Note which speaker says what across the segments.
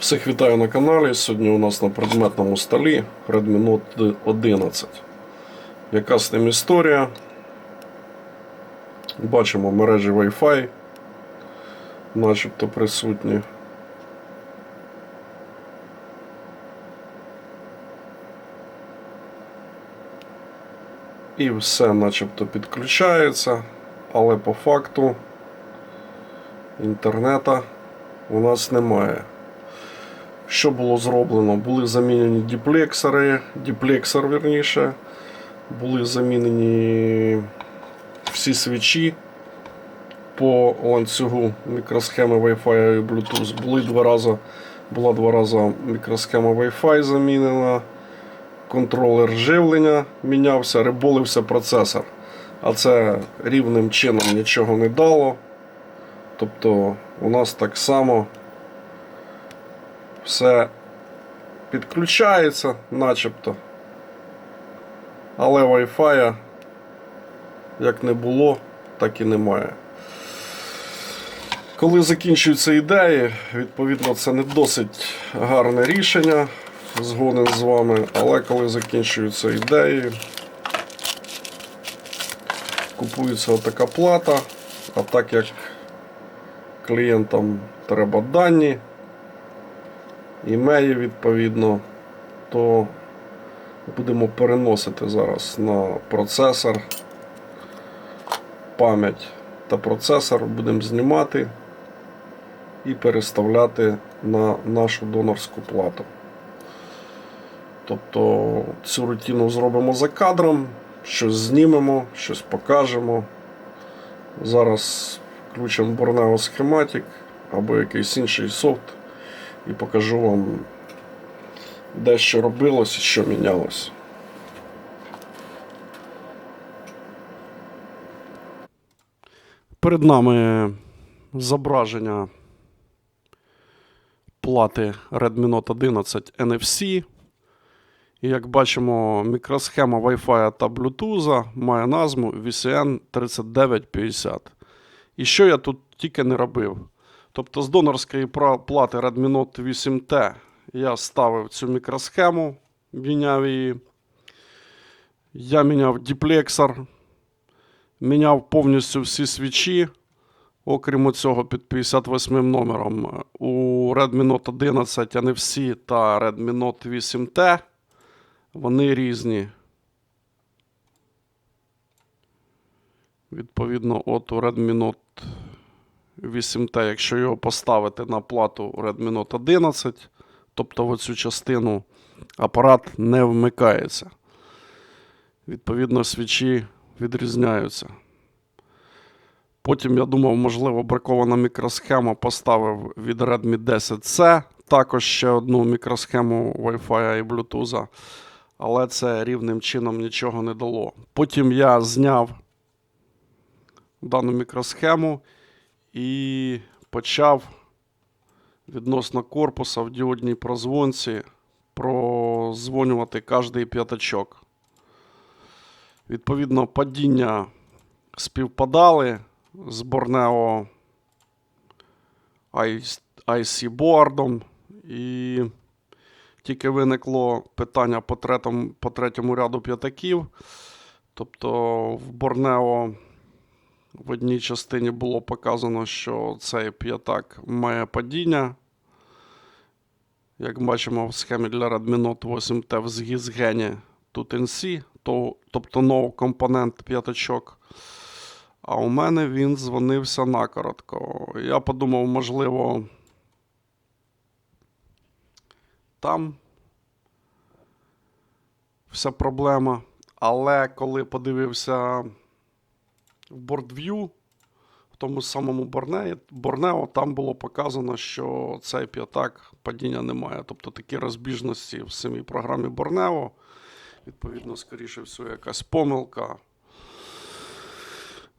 Speaker 1: Всіх вітаю на каналі. Сьогодні у нас на предметному столі Note 11. Яка з ним історія? Бачимо мережі Wi-Fi, начебто присутні. І все начебто підключається, але по факту інтернета у нас немає. Що було зроблено? Були замінені діплексори, діплексор верніше, були замінені всі свічі по ланцюгу мікросхеми Wi-Fi і Bluetooth. Були два рази, була два рази мікросхема Wi-Fi замінена, контролер живлення мінявся, риболився процесор. А це рівним чином нічого не дало. Тобто у нас так само все підключається начебто. Але Wi-Fi як не було, так і немає. Коли закінчуються ідеї, відповідно, це не досить гарне рішення, згоден з вами, але коли закінчуються ідеї, купується така плата, а так як клієнтам треба дані, імеї відповідно, то будемо переносити зараз на процесор пам'ять та процесор будемо знімати і переставляти на нашу донорську плату. Тобто цю рутину зробимо за кадром, щось знімемо, щось покажемо. Зараз включимо Borneo Schematic або якийсь інший софт і покажу вам, де що робилось і що мінялось. Перед нами зображення плати Redmi Note 11 NFC. І як бачимо, мікросхема Wi-Fi та Bluetooth має назву VCN 3950. І що я тут тільки не робив? Тобто з донорської плати Redmi Note 8T я ставив цю мікросхему, міняв її. Я міняв діплексор, міняв повністю всі свічі, окрім цього під 58 номером. У Redmi Note 11 NFC та Redmi Note 8T. Вони різні. Відповідно, от у Redmi Note 8T, якщо його поставити на плату Redmi Note 11, тобто в цю частину апарат не вмикається. Відповідно, свічі відрізняються. Потім я думав, можливо, бракована мікросхема поставив від Redmi 10C, також ще одну мікросхему Wi-Fi і Bluetooth, але це рівним чином нічого не дало. Потім я зняв дану мікросхему і почав відносно корпуса в діодній прозвонці прозвонювати кожний п'ятачок. Відповідно, падіння співпадали з Borneo IC бордом. І тільки виникло питання по третьому, по третьому ряду п'ятаків. Тобто в Borneo в одній частині було показано, що цей п'ятак має падіння. Як бачимо в схемі для Redmi Note 8T в згізгені тут NC, то, тобто no компонент п'ятачок. А у мене він дзвонився накоротко. Я подумав, можливо, там вся проблема. Але коли подивився в BoardView, в тому самому Борнео, Борнео, там було показано, що цей п'ятак падіння немає. Тобто такі розбіжності в самій програмі Борнео. Відповідно, скоріше всього, якась помилка.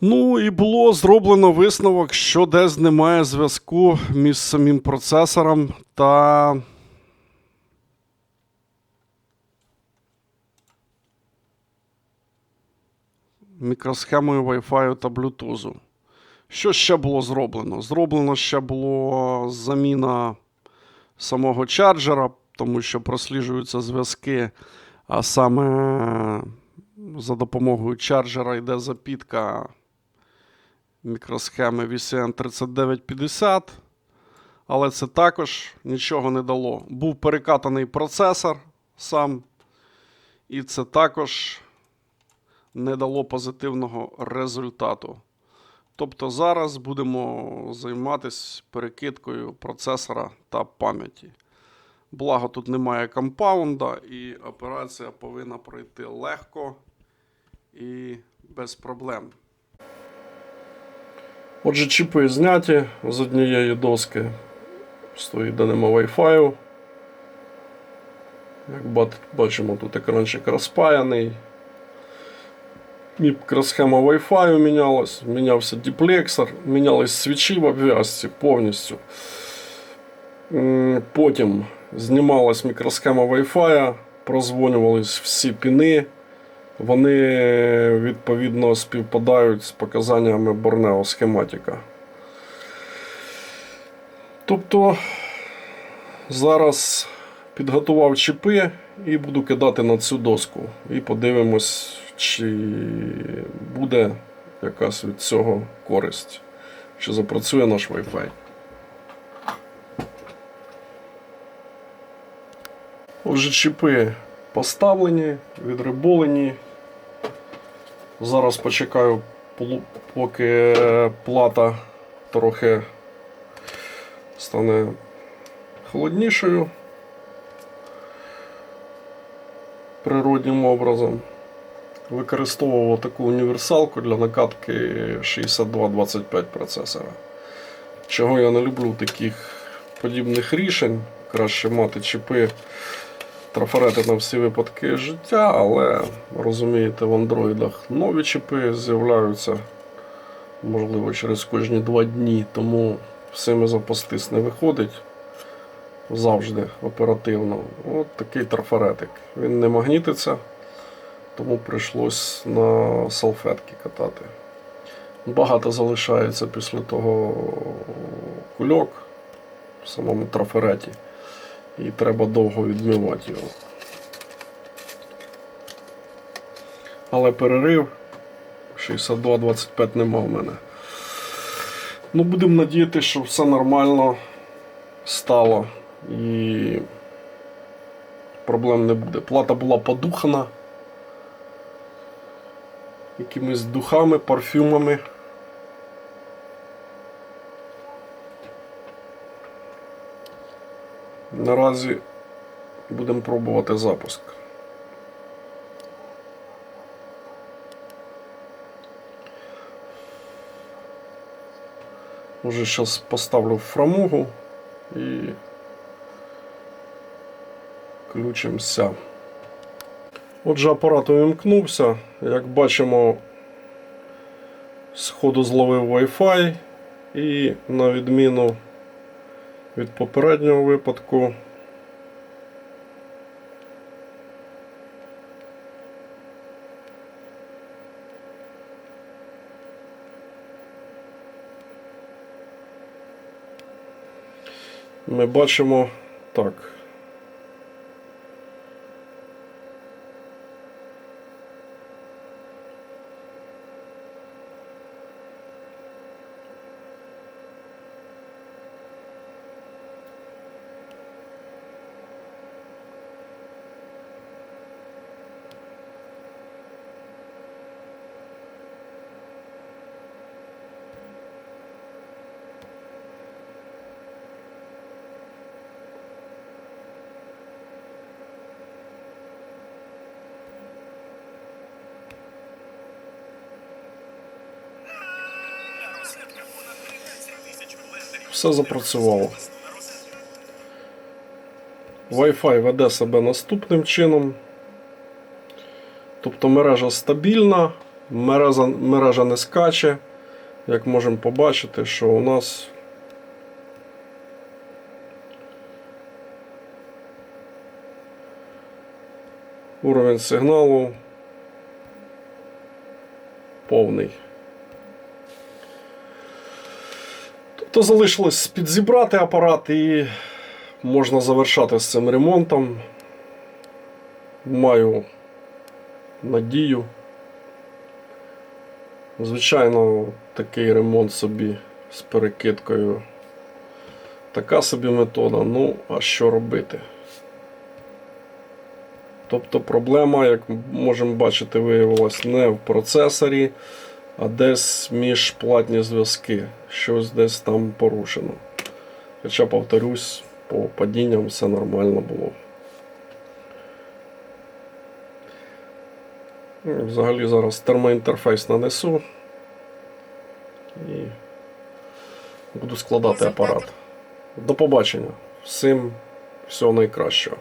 Speaker 1: Ну і було зроблено висновок, що десь немає зв'язку між самим процесором та мікросхемою Wi-Fi та Bluetooth. Що ще було зроблено? Зроблено ще було заміна самого чарджера, тому що просліджуються зв'язки, а саме за допомогою чарджера йде запітка мікросхеми VCN 3950. Але це також нічого не дало. Був перекатаний процесор сам, і це також не дало позитивного результату. Тобто зараз будемо займатися перекидкою процесора та пам'яті. Благо тут немає компаунда, і операція повинна пройти легко і без проблем. Отже, чіпи зняті з однієї доски. Стоїть де нема Wi-Fi. Як бачимо, тут екранчик розпаяний. Мікросхема Wi-Fi мінялась, мінявся діплексор, мінялись свічі в обв'язці повністю. Потім знімалась мікросхема Wi-Fi, прозвонювались всі піни. Вони відповідно співпадають з показаннями Borneo схематика. Тобто зараз підготував чіпи і буду кидати на цю доску. І подивимось, чи буде якась від цього користь, чи запрацює наш Wi-Fi. Отже, чіпи поставлені, відриболені. Зараз почекаю, поки плата трохи стане холоднішою природнім образом. Використовував таку універсалку для накатки 6225 процесора. Чого я не люблю таких подібних рішень. Краще мати чіпи трафарети на всі випадки життя, але розумієте, в андроїдах нові чіпи з'являються, можливо, через кожні два дні, тому всіми запастись не виходить завжди оперативно. От такий трафаретик. Він не магнітиться, тому прийшлось на салфетки катати. Багато залишається після того кульок в самому трафареті. І треба довго відмивати його. Але перерив 62-25 нема в мене. Ну, будемо надіятися, що все нормально стало і проблем не буде. Плата була подухана якимись духами, парфюмами. Наразі будемо пробувати запуск. Уже зараз поставлю фрамугу і включимося. Отже, апарат увімкнувся. Як бачимо, сходу зловив Wi-Fi і на відміну від попереднього випадку. Ми бачимо так. Все запрацювало. Wi-Fi веде себе наступним чином. Тобто мережа стабільна, мережа, мережа не скаче. Як можемо побачити, що у нас уровень сигналу повний. Тобто залишилось підзібрати апарат і можна завершати з цим ремонтом. Маю надію. Звичайно, такий ремонт собі з перекидкою. Така собі метода. Ну, а що робити? Тобто проблема, як можемо бачити, виявилась не в процесорі, а десь між платні зв'язки. Щось десь там порушено. Хоча, повторюсь, по падінням все нормально було. Ну, Взагалі зараз термоінтерфейс нанесу і буду складати апарат. До побачення. Всім всього найкращого.